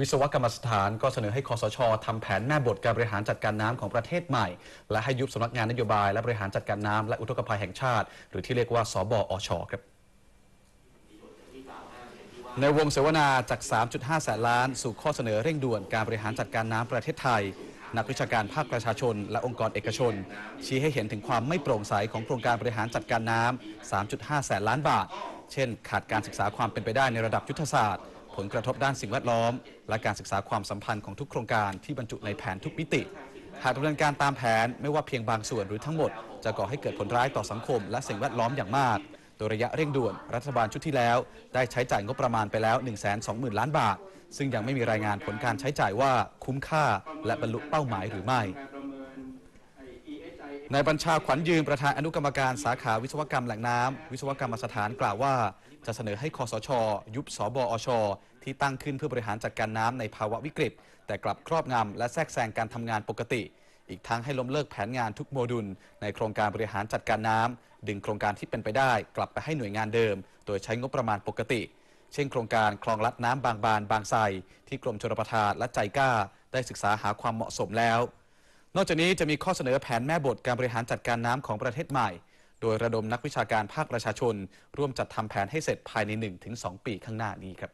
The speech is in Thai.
วิศวกรรมสถานก็เสนอให้คอสชทำแผนแม่บทการบริหารจัดการน้ำของประเทศใหม่ และให้ยุบสำนักงานนโยบายและบริหารจัดการน้ำและอุทกภัยแห่งชาติ หรือที่เรียกว่าสบอชครับในวงเสวนาจาก 3.5 แสนล้าน สู่ข้อเสนอเร่งด่วนการบริหารจัดการน้ำประเทศไทย นักวิชาการภาคประชาชน และองค์กรเอกชน ชี้ให้เห็นถึงความไม่โปร่งใสของโครงการบริหารจัดการน้ำ 3.5 แสนล้านบาท เช่น ขาดการศึกษาความเป็นไปได้ในระดับยุทธศาสตร์ ผลกระทบด้านสิ่งแวดล้อม และการศึกษาความสัมพันธ์ของทุกโครงการที่บรรจุในแผนทุกมิติ หากดำเนินการตามแผนไม่ว่าเพียงบางส่วนหรือทั้งหมด จะก่อให้เกิดผลร้ายต่อสังคม และสิ่งแวดล้อมอย่างมาก โดยระยะเร่งด่วนรัฐบาลชุดที่แล้ว ได้ใช้จ่ายงบประมาณไปแล้ว 1 2 0 0 0 0 ล้านบาท ซึ่งยังไม่มีรายงานผลการใช้จ่ายว่าคุ้มค่า และบรรลุเป้าหมายหรือไม่ นายบัญชาขวัญยืนประธานอนุกรรมการสาขาวิศวกรรมแหล่งน้ำวิศวกรรมสถานกล่าวว่า จะเสนอให้คอสช ยุบสบอช ที่ตั้งขึ้นเพื่อบริหารจัดการน้ำในภาวะวิกฤต แต่กลับครอบงำและแทรกแซงการทำงานปกติ อีกทั้งให้ล้มเลิกแผนงานทุกโมดูล ในโครงการบริหารจัดการน้ำดึงโครงการที่เป็นไปได้ กลับไปให้หน่วยงานเดิม โดยใช้งบประมาณปกติ เช่น โครงการคลองลัดน้ำบางบานบางไทรที่กรมชลประทานและใจกล้า ได้ศึกษาหาความเหมาะสมแล้ว นอกจากนี้จะมีข้อเสนอแผนแม่บทการบริหารจัดการน้ำของประเทศใหม่ โดยระดมนักวิชาการภาคประชาชน ร่วมจัดทำแผนให้เสร็จภายใน 1-2 ปีข้างหน้านี้ครับ